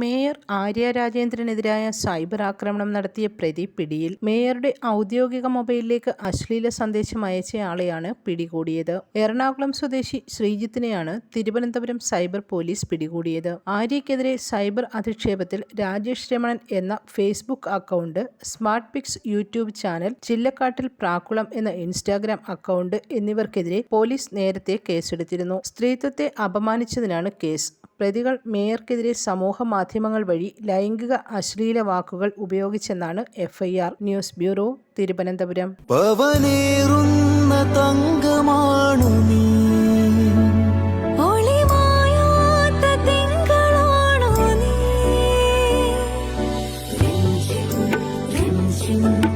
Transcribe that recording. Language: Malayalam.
മേയർ ആര്യ രാജേന്ദ്രനെതിരായ സൈബർ ആക്രമണം നടത്തിയ പ്രതി പിടിയിൽ മേയറുടെ ഔദ്യോഗിക മൊബൈലിലേക്ക് അശ്ലീല സന്ദേശം അയച്ചയാളെയാണ് പിടികൂടിയത്. എറണാകുളം സ്വദേശി ശ്രീജിത്തിനെയാണ് തിരുവനന്തപുരം സൈബർ പോലീസ് പിടികൂടിയത്. ആര്യക്കെതിരെ സൈബർ അധിക്ഷേപത്തിൽ രാജേഷ് രമണൻ എന്ന Facebook account smart pics YouTube channel Chillakkattil Prakkulam എന്ന ഇൻസ്റ്റാഗ്രാം അക്കൗണ്ട് എന്നിവർക്കെതിരെ പോലീസ് നേരത്തെ കേസെടുത്തിരുന്നു. സ്ത്രീത്വത്തെ അപമാനിച്ചതിനാണ് കേസ്. പ്രതികൾ മേയർക്കെതിരെ സമൂഹ മാധ്യമങ്ങൾ വഴി ലൈംഗിക അശ്ലീല വാക്കുകൾ ഉപയോഗിച്ചെന്നാണ് FIR news bureau Thiruvananthapuram. thank തങ്കമാണു